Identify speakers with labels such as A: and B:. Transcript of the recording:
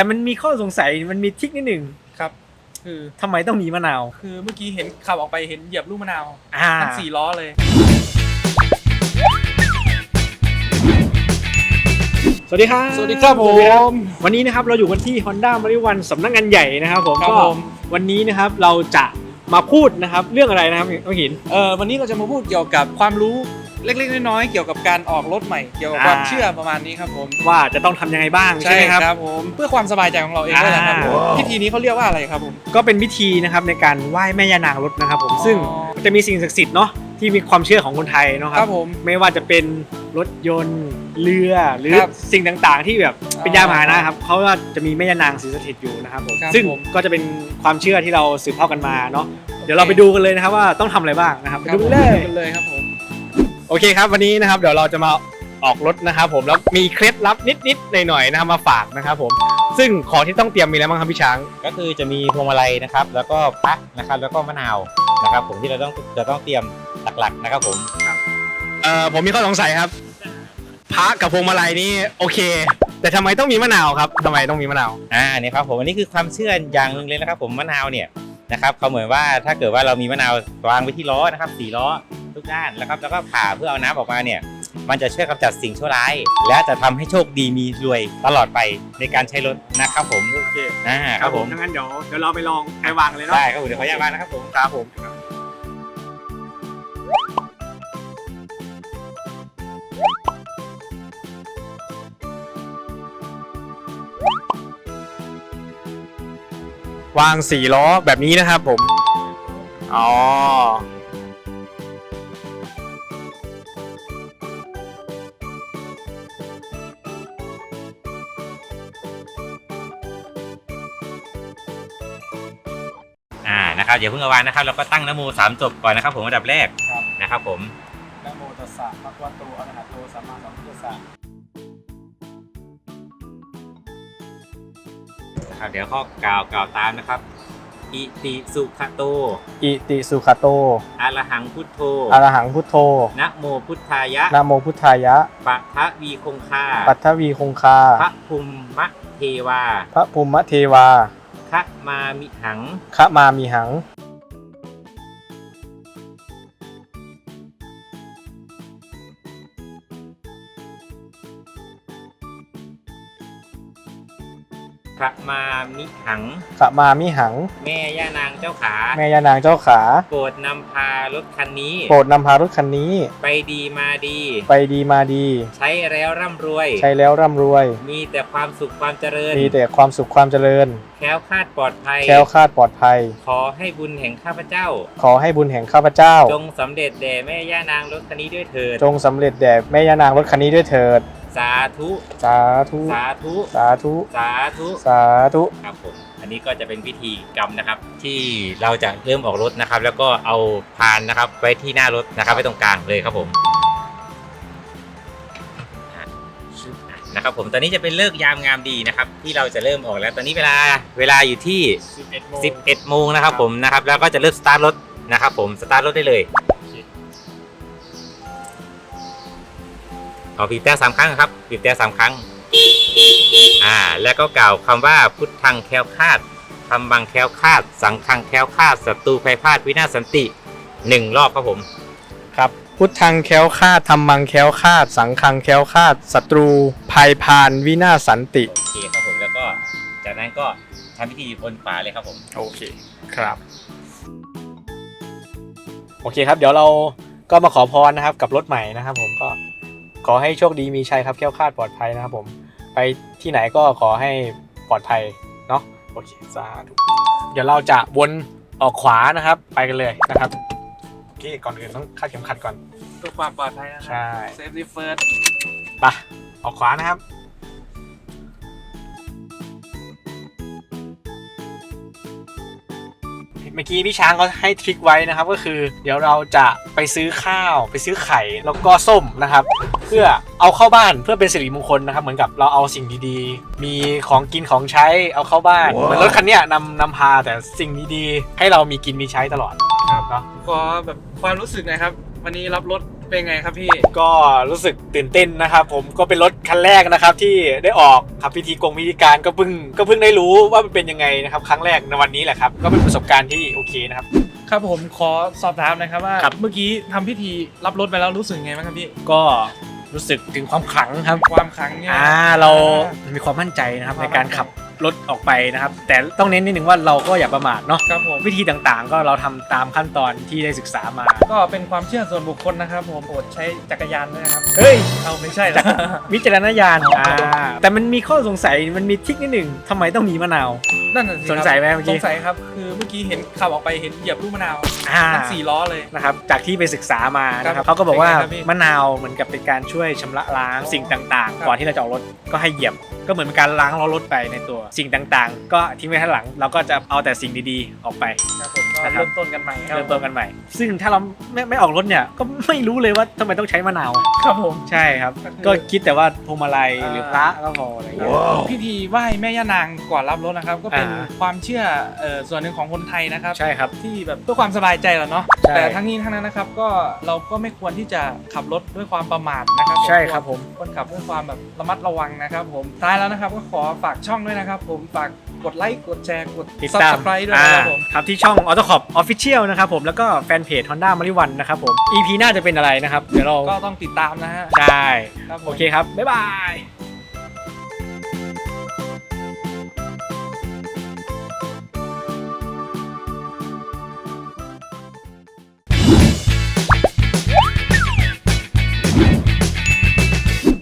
A: แต่มันมีข้อสงสัยมันมีทริกนิดหนึ่ง
B: ครับคือ
A: ทำไมต้องมีมะนาว
B: คือเมื่อกี้เห็นขับออกไปเห็นเหยียบลูกมะนาว
A: อ่า
B: ทั้งสี่ล้อเลย
A: สวัสดีครับ
B: สวัสดีครับผม
A: วันนี้นะครับเราอยู่กันที่ Honda m a r i วันสำนักงานใหญ่นะครับผม
B: ครับ
A: ก็
B: ผม
A: วันนี้นะครับเราจะมาพูดนะครับเรื่องอะไรนะครับน้องหิน
B: เออวันนี้เราจะมาพูดเกี่ยวกับความรู้ เล็กๆน้อยๆเกี่ยวกับการออกรถใหม่เกี่ยวกับ
A: อ่า
B: ความเชื่อประมาณนี้ครับผม
A: ว่าจะต้องทำยังไงบ้างใช่ไหมครับ
B: ผมเพื่อความสบายใจของเราเองด้วยนะครับผม
A: อ่า
B: พิธีนี้เขาเรียกว่าอะไรครับผม
A: ก็เป็นพิธีนะครับในการไหว้แม่ย่านางรถนะครับ ผม
B: อ๋อ
A: ซึ่งจะมีสิ่งศักดิ์สิทธิ์เนาะที่มีความเชื่อของคนไทยเนาะค
B: ค
A: รั
B: รั
A: บ บ
B: ผม
A: ไม่ว่าจะเป็นรถยนต์เรือหรือ
B: ครับ
A: สิ่งต่างๆ ที่แบบเป็น
B: อ๋อ
A: ยานพาหนะครับเขาก็จะมีแม่ย่านางสิงสถิตอยู่นะครับผม
B: ครับ
A: ซึ่ง
B: ผม
A: ก็จะเป็นความเชื่อที่เราสืบทอดกันมาเนาะเดี๋ยวเราไปดูกันเลยนะครับว่าต้องทำอะไรบ้างนะครับไป
B: ครับ
A: ดู
B: ผม
A: เลย
B: ดูกันเลยครับผม
A: โอเคครับ วันนี้นะครับเดี๋ยวเราจะมาออกรถนะครับผมแล้วมีเคล็ดลับนิดๆหน่อยๆนะครับมาฝากนะครับผม ซึ่งของที่ต้องเตรียมมีอะไรบ้างครับพี่ช้าง
C: ก็คือจะมีพวงมาลัยนะครับ แล้วก็พระนะครับ แล้วก็มะนาวนะครับ ผมที่เราต้องจะต้องเตรียมหลักๆนะครับผม
A: เอ่อผมมีข้อสงสัยครับพระกับพวงมาลัยนี่โอเค แต่ทำไมต้องมีมะนาวครับทำไมต้องมีมะนาว
C: อ่าเนี่ยครับผมอันนี้คือความเชื่ออย่างหนึ่งเลยนะครับ ผมมะนาวเนี่ยนะครับเขาเหมือนว่าถ้าเกิดว่าเรามีมะนาววางไว้ที่ล้อนะครับสี่ล้อ ทุกด้านนะครับแล้วก็ผ่าเพื่อเอาน้ำออกมาเนี่ย มันจะช่วยกำจัดสิ่งชั่วร้าย และจะทำให้โชคดีมีรวยตลอดไปในการใช้รถนะครับผม
A: โอเค
C: อ่าครับผม
A: ถ้างั้นเดี๋ยวเดี๋ยวเราไปลองไปวางเลยเนาะ
C: ได้ครับผมเดี๋ยวขออนุญาตวางนะครับผม
A: ครับผมวางสี่ล้อแบบนี้นะครับผม อ๋อ
C: นะครับอย่าเพิ่งเอาวางนะครับเราก็ตั้งนโมสามจบก่อนนะครับ ผมอันดับแรก
A: ครับ
C: นะครับผม
A: นะโมตัสสะภะคะวะโตอะระหะโตสัมมาสัมพุทธัสสะ
C: นะครับเดี๋ยวข้อกล่าวกล่าวตามนะครับ อิติสุขโต
A: อิติสุขโต
C: อะระหังพุทโธ
A: อะระหังพุทโธ
C: นะโมพุทธายะ
A: นะโมพุทธายะ
C: ปะทะวีคงคา
A: ปัทวีคงคา
C: พระภูมิมะเทวา
A: พระภูมิเทวา
C: คะมามิหัง
A: คะมามีหัง
C: พระมามิหัง
A: ขะมามิหัง
C: แม่ย่านางเจ้าขา
A: แม่ยานางเจ้าขา
C: โปรดนำพารถคันนี้
A: โปรดนำพารถคันนี้
C: ไปดีมาดี
A: ไปดีมาดี
C: ใช้แล้วร่ำรวย
A: ใช้แล้วร่ำรวย
C: มีแต่ความสุขความเจริญ
A: มีแต่ความสุขความเจริญ
C: แคล้วคลาดปลอดภัย
A: แคล้วคลาดปลอดภัย
C: ขอให้บุญแห่งข้าพเจ้า
A: ขอให้บุญแห่งข้าพเจ้า
C: จงสำเร็จแด่แม่ย่านางรถคันนี้ด้วยเถิด
A: จงสำเร็จแด่แม่ยานางรถคันนี้ด้วยเถิด
C: สาธุ
A: สาธุ
C: สาธุ
A: สาธุ
C: สาธุ
A: สาธุ
C: ครับผม อันนี้ก็จะเป็นพิธีกรรมนะครับ ที่เราจะเริ่มออกรถนะครับ แล้วก็เอาพานนะครับไว้ที่หน้ารถนะครับไว้ตรงกลางเลยครับผมอะนะครับผมตอนนี้จะเป็นเลิกษ์ยามงามดีนะครับ ที่เราจะเริ่มออกแล้วตอนนี้เวลาเวลาอยู่ที่
A: 11โมง
C: 11โมงนะครับผมนะครับแล้วก็จะเริ่มสตาร์ทรถนะครับผมสตาร์ทรถได้เลย ขอบีบแต่สามครั้งครับบีบแต่สามครั้ง อ่า แล้วก็กล่าวคำว่าพุทธังแคล้วคลาดธรรมังแคล้วคลาด สังฆังแคล้วคลาดศัตรูภัยพลาดวินาศสันติหนึ่งรอบครับผม
A: ครับพุทธังแคล้วคลาดธรรมังแคล้วคลาด สังฆังแคล้วคลาดศัตรูภัยพานวินาศสันติ
C: โอเคครับผมแล้วก็จากนั้นก็ทำพิธีบนฝาเลยครับผม
A: โอเคครับ โอเคครับ เดี๋ยวเราก็มาขอพรนะครับกับรถใหม่นะครับ ผมก็ ขอให้โชคดีมีชัยครับแคล้วคลาดปลอดภัยนะครับผม ไปที่ไหนก็ขอให้ปลอดภัยเนาะโอเคสาธุเดี๋ยวเราจะวนออกขวานะครับ ไปกันเลยนะครับโอเคก่อนอื่นต้องคาดเข็มขัดก่อน
B: เพื่อความปลอดภัยนะครั
A: ใช่
B: เซฟตี้เฟิร์ส
A: ไปออกขวานะครับ มื่อกี้พี่ช้างก็ให้ทริคไว้นะครับก็คือ เดี๋ยวเราจะไปซื้อข้าว ไปซื้อไข่แล้วก็ส้มนะครับ เพื่อเอาเข้าบ้านเพื่อเป็นสิริมงคลนะครับ เหมือนกับเราเอาสิ่งดีๆ มีของกินของใช้เอาเข้าบ้าน เหมือนรถคันเนี้ยนำนำพาแต่สิ่งดีๆให้เรามีกินมีใช้ตลอดครับเนาะ
B: ขอแบบความรู้สึกหนะครับ วันนี้รับรถ เป็นไงครับพี่
A: ก็รู้สึกตื่นเต้นนะครับผมก็เป็นรถคันแรกนะครับที่ได้ออกครับพิธีกงพิธีการก็เพิ่งก็เพิ่งได้รู้ว่ามันเป็นยังไงนะครับครั้งแรกในวันนี้แหละครับก็เป็นประสบการณ์ที่โอเคนะครับ
B: ครับผมขอสอบถามหนะครับว่า
A: ครับ
B: เมื่อกี้ทำพิธีรับรถไปแล้วรู้สึกไงบ้างครับพี่
A: ก็รู้สึกถึงความขลังครับ
B: ความครั้งเนี่ย
A: อ่าเรามีความมั่นใจนะครับในการขับ รถออกไปนะครับ แต่ต้องเน้นนิดนึงว่าเราก็อย่าประมาทเนาะ
B: ครับผม
A: วิธีต่างๆ ก็เราทำตามขั้นตอนที่ได้ศึกษามา
B: ก็เป็นความเชื่อส่วนบุคคลนะครับ ผมโปรดใช้จักรยานด้วยนะครับ
A: เฮ้ย
B: เอาไม่ใช่แล้ว
A: วิจารณญาณอ่าแต่มันมีข้อสงสัยมันมีทริกนิดหนึ่งทำไมต้องมีมะนาว
B: นั่นน่ะสิครับ
A: สงสัยไหมเมื่อกี้
B: สงสัยครับ คือเมื่อกี้เห็นขับออกไปเห็นเหยียบลูกมะนาว
A: อ่า
B: ทั้งสี่ล้อเลย
A: นะครับจากที่ไปศึกษามานะค
B: ครั
A: รับบเขาก็บอกว่า
B: เป็นไงครับพี่
A: มะนาวเหมือนกับเป็นการช่วยชำระล้างสิ่งต่าง
B: ครับ
A: ๆก่อนที่เราจะออกรถก็ให้เหยียบ ก็เหมือนเป็นการล้างล้อรถไปในตัวสิ่งต่างๆ ก็ทิ้งไว้ข้างหลังเราก็จะเอาแต่สิ่งดีๆออกไป
B: ครับผมก็
A: นะครับ
B: เริ่มต้นกันใหม่ครับ
A: เริ่มต้นกันใหม่ ซึ่งถ้าเราไม่ไม่ออกรถเนี่ยก็ไม่รู้เลยว่าทำไมต้องใช้มะนาว
B: ครับผม
A: ใช่ครับ
B: ก็คือ
A: ก็คิดแต่ว่าพวงมาลัย
B: อ่า
A: หรือพระก็พออะไรอย่างเงี้ย
B: พิธีไหว้แม่ย่านางก่อนรับรถนะครับ ก็เป็น
A: อ่า
B: ความเชื่อเอ่อส่วนหนึ่งของคนไทยนะครับ
A: ใช่ครับ
B: ที่แบบเพื่อความสบายใจแหละเนาะ
A: ใช่
B: แต่ทั้งนี้ทั้งนั้นนะครับก็เราก็ไม่ควรที่จะขับรถด้วยความประมาทนะครับผม
A: ใช่ครับผม
B: ควรขับด้วยความแบบระมัดระวังนะครับ ผมท้ายแล้วนะครับ ก็ขอฝากช่องด้วยนะครับผมฝากกดไลค์กดแชร์กด
A: ติดตาม
B: subscribe ด้วยนะครับผม
A: อ่าครับที่ช่อง a u t o c o p Official นะครับผมแล้วก็แฟนเพจ Honda m a r i วันนะครับผม EP หน้าจะเป็นอะไรนะครับ เดี๋ยวเรา
B: ก็ต้องติดตามนะฮะ
A: ใช่
B: ครับผม
A: โอเคครับ บ๊ายบาย